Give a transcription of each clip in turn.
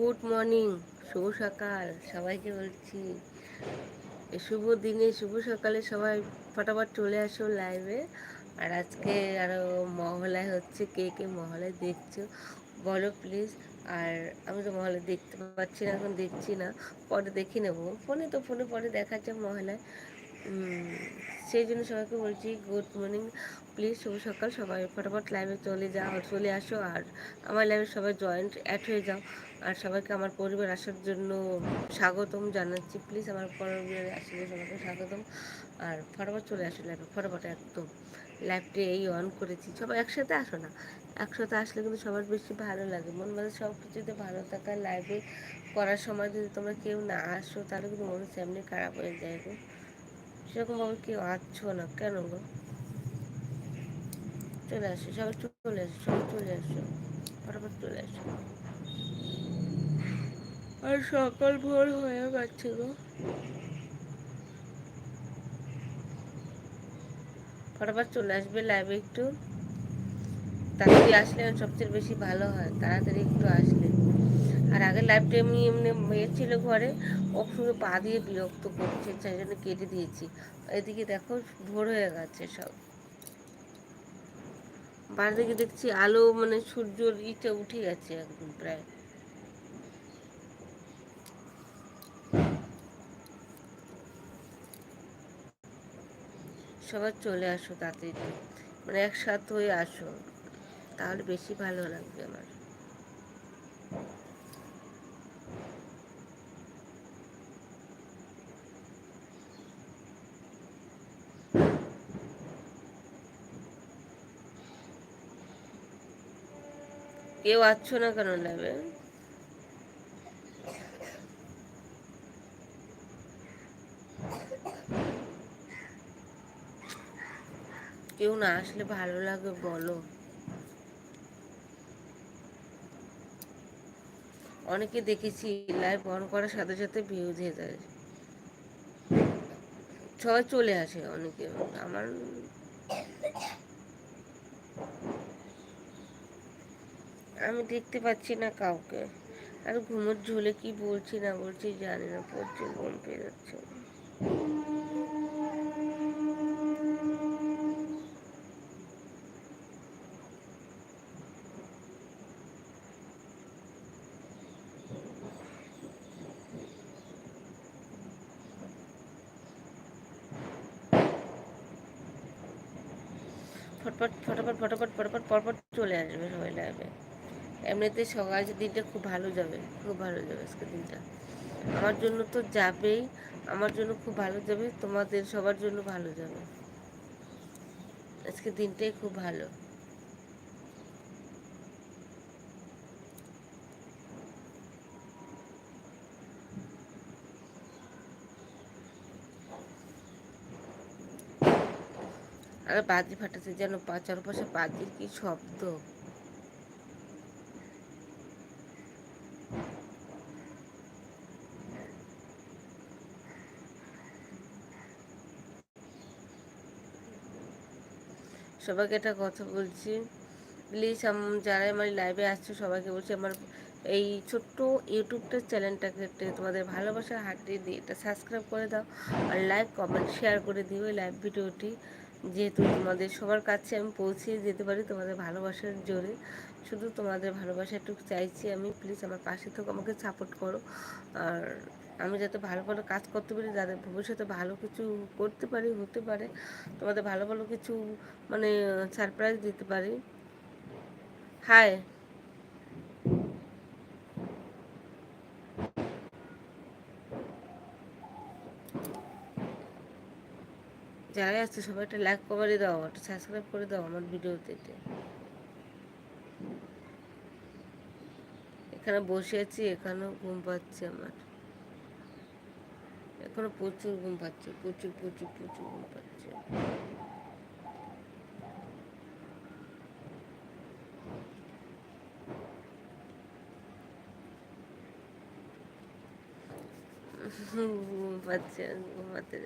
Good morning, শুভ সকাল, সবাইকে বলছি। শুভ দিনে, শুভ সকালে সবাই ফটাফট চলে আসো লাইভে আর আজকে আরও মহলায় হচ্ছে কে কে মহলায় দেখছ? বলো প্লিজ আর আমি তো মহলে দেখতে পাচ্ছি না, এখন দেখছি না। পরে দেখে নেব। ফোনে তো, ফোনে পরে দেখাচ্ছে মহলায়। সেই জন্য সবাইকে বলছি, গুড মর্নিং। প্লিজ শুভ সকাল, সবাই। ফটাফট লাইভে চলে যাও, চলে আসো আর আমার লাইভে সবাই জয়েন্ট অ্যাড হয়ে যাও। আর সবাইকে আমার পরিবার আসার জন্য স্বাগতম জানাচ্ছি। প্লিজ আমার পরিবারে আসলে সবাইকে স্বাগতম। আর ফটাফট চলে আসো লাইভে ফটাফট একদম লাইভটি এই অন করেছি। সবাই একসাথে আসো না, একসাথে আসলে কিন্তু সবার বেশি ভালো লাগে। মন মানে সব কিছুতে ভালো থাকা লাইভে করার সময় যদি তোমরা কেউ না আসো, তাহলে কিন্তু মনে সামনে খারাপ হয়ে যায় গো। সেরকমভাবে কেউ আসছো না, কেন গো? চলে আসো, সবাই চলে আসো, সবাই চলে আসো, ফটাফট চলে আসো। আর সকাল ভোর হয়ে ফটাফট চলে আসবে লাইভে একটু। তাড়াতাড়ি আসলে সবচেয়ে বেশি ভালো হয়, তাড়াতাড়ি একটু আসলে। আর আগে লাইভটা এমনি এমনি ইয়ে ছিল ঘরে, ও শুধু পা দিয়ে বিরক্ত করছে, সেই জন্য কেটে দিয়েছি। এদিকে দেখো ভোর হয়ে গেছে সব। বাইরে থেকে দেখছি আলো মানে সূর্যর ইটা উঠে গেছে একদম প্রায়। সবার চলে আসো তাড়াতাড়ি। মানে একসাথ হয়ে আসো। তাহলে বেশি ভালো লাগবে আমার। কেউ আছো না কেন লাইভে কেউ না আসলে ভালো লাগে, বলো। অনেকে দেখেছি লাইভ অন করার সাথে সাথে ভিউজ হয়ে যায়। সবাই চলে আসে অনেকে। আমার আমি দেখতে পাচ্ছি না কাউকে। আর ঘুমোর ঝুলে কি বলছি না বলছি জানি না প্রচুর ঘুম পেয়ে যাচ্ছে। ফটফট, ফটাফট ফটাফট ফটাফট, পরপর চলে আসবে সবাই লাইভে এমনিতে সকাল দিনটা খুব ভালো যাবে, খুব ভালো যাবে আজকে দিনটা। আমার জন্য তো যাবেই, আমার জন্য খুব ভালো যাবে, তোমাদের সবার জন্য ভালো যাবে। আজকে দিনটাই খুব ভালো। আর বাজি ফাটাচ্ছে, যেন চারপাশে বাজির কি শব্দ। সবাইকে একটা কথা বলছি। প্লিজ যারা আমার লাইভে আসছো, সবাইকে বলছি আমার এই ছোট্ট ইউটিউবটা চ্যানেলটাকে তোমাদের ভালোবাসার হাতে দিয়ে এটা সাবস্ক্রাইব করে দাও আর লাইক কমেন্ট শেয়ার করে দিও লাইভ ভিডিওটি। যেহেতু তোমাদের সবার কাছে আমি পৌঁছে যেতে পারি তোমাদের ভালোবাসার জোরে। শুধু তোমাদের ভালোবাসাটুকু চাইছি আমি। প্লিজ আমার পাশে থেকে, আমাকে সাপোর্ট করো। আর আমি যাতে ভালো ভালো কাজ করতে পারি, যাতে ভবিষ্যতে ভালো কিছু করতে পারি, হতে পারে, তোমাদের ভালো ভালো কিছু মানে সারপ্রাইজ দিতে পারি। হায় যারাই আসছে, সবাই একটা লাইক করে দাও, একটা সাবস্ক্রাইব করে দাও আমার ভিডিওতে এখানে বসে আছি, এখানেও ঘুম পাচ্ছে আমার। এখনও প্রচুর ঘুম পাচ্ছে, প্রচুর প্রচুর প্রচুর ঘুম পাচ্ছে। ঘুম পাচ্ছে ঘুমাতে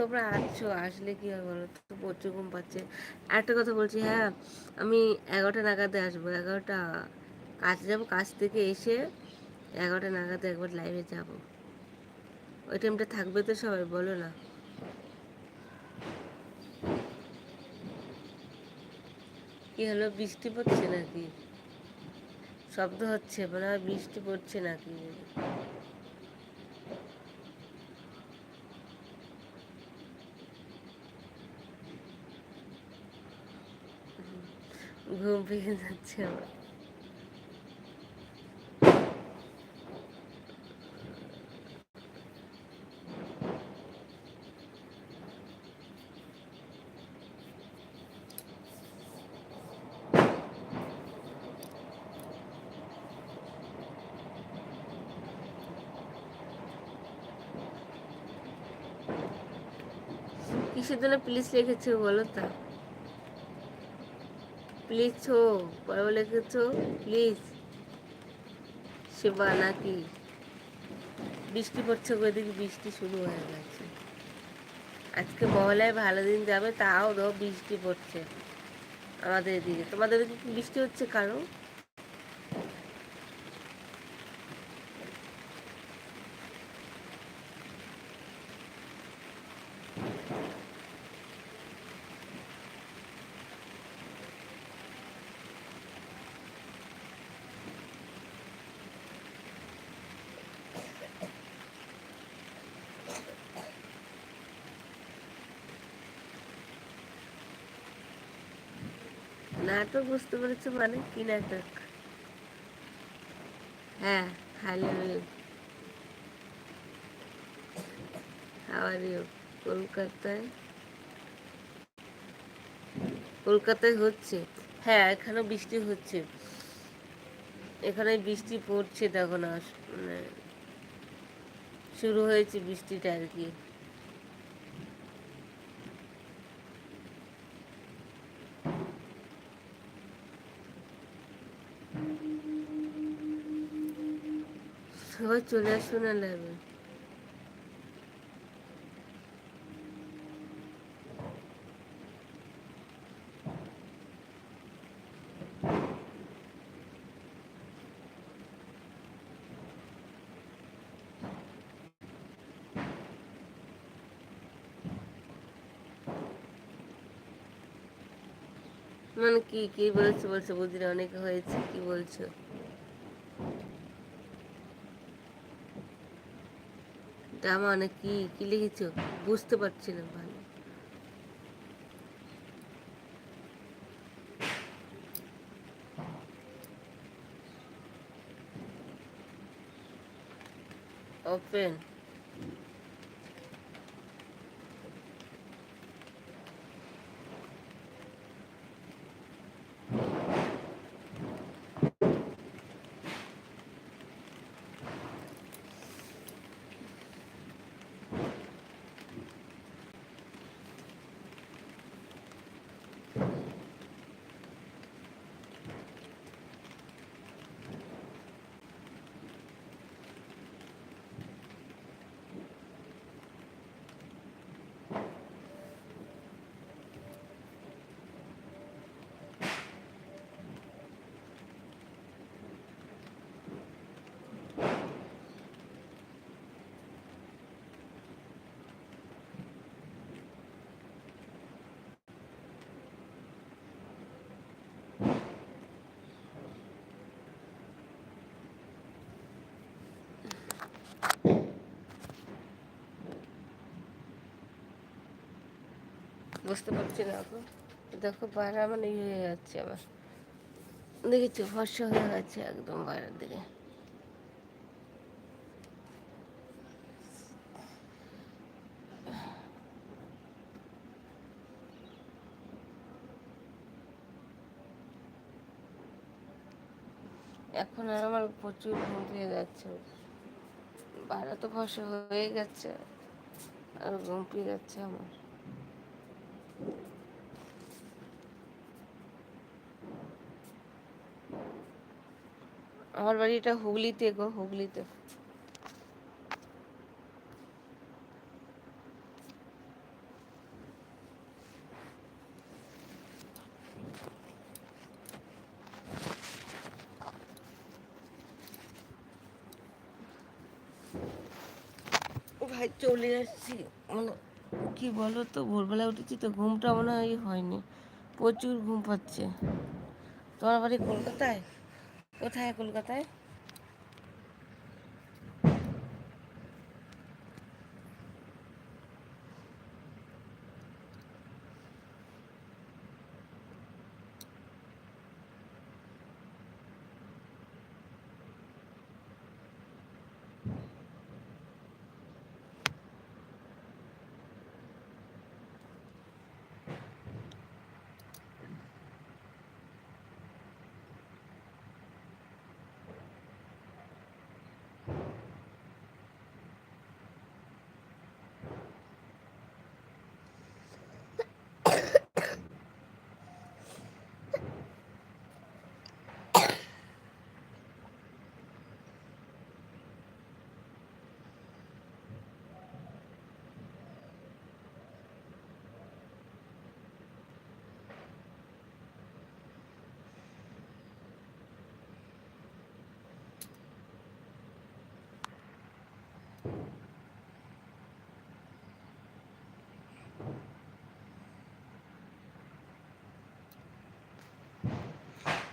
তোমরা আছো আসলে কি হয় বলো তো? প্রচুর ঘুম পাচ্ছে। একটা কথা বলছি হ্যাঁ আমি এগারোটা নাগাদে আসব, এগারোটা কাজে যাব, কাজ থেকে এসে এগারোটা নাগাদ একবার লাইভে যাব। ওই টাইমটা থাকবে তো সবাই, বলো না। কি হলো, বৃষ্টি পড়ছে নাকি? শব্দ হচ্ছে, মনে বৃষ্টি পড়ছে নাকি? ঘুম পেয়ে যাচ্ছে আমার। কিসের জন্য প্লিজ লিখেছো, বলো তা। প্লিজ ছো পরে লিখেছো প্লিজ শিবা নাকি বৃষ্টি পড়ছে ওইদিকে বৃষ্টি শুরু হয়ে গেছে। আজকে মহলায় ভালো দিন যাবে, তাও ধো বৃষ্টি পড়ছে আমাদের এদিকে। তোমাদের এদিকে বৃষ্টি হচ্ছে কারও? নাটক বুঝতে পেরেছ মানে কি নাটক? হ্যাঁ হ্যালো হাওয়ার ইউ কলকাতায়? কলকাতায় হচ্ছে। হ্যাঁ এখানেও বৃষ্টি হচ্ছে। এখানে বৃষ্টি পড়ছে, দেখো না মানে শুরু হয়েছে বৃষ্টিটা আর কি। সবাই চলে আসো না লাইভে মানে কি কি বলছো বলছো বুঝলি অনেক হয়েছে, কি বলছো? তা মানে কি কি লিখেছ? বুঝতে পারছি না ভালো। ওপেন বুঝতে পারছি না এখন। দেখো বাইরে মানে ইয়ে হয়ে যাচ্ছে আমার দেখেছি? ফর্সা হয়ে গেছে একদম বাইরের দিকে। এখন আর আমার প্রচুর ঘুম পেয়ে যাচ্ছে। বাইরে তো ফর্সা হয়ে গেছে, আর ঘুম পেয়ে যাচ্ছে আমার। আমার বাড়িটা হুগলিতে গো, হুগলিতে। ভাই চলে আসছি মানে কি বলো তো ভোরবেলায় উঠেছি তো ঘুমটা মনে হয় হয়নি। প্রচুর ঘুম পাচ্ছে। তোমার বাড়ি কলকাতায়? কোথায় কলকাতায়?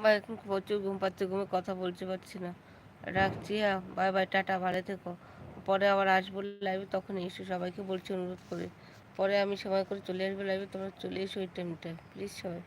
বা এখন প্রচুর ঘুম পাচ্ছে, ঘুমে কথা বলতে পারছি না। রাখছি হ্যাঁ বাই বাই টাটা, ভালো থেকো। পরে আবার আসব লাইভে তখন এসো সবাইকে বলছি অনুরোধ করে। পরে আমি সময় করে চলে আসব লাইভে তোমরা চলে এসো ওই টাইমটায় প্লিজ সবাই।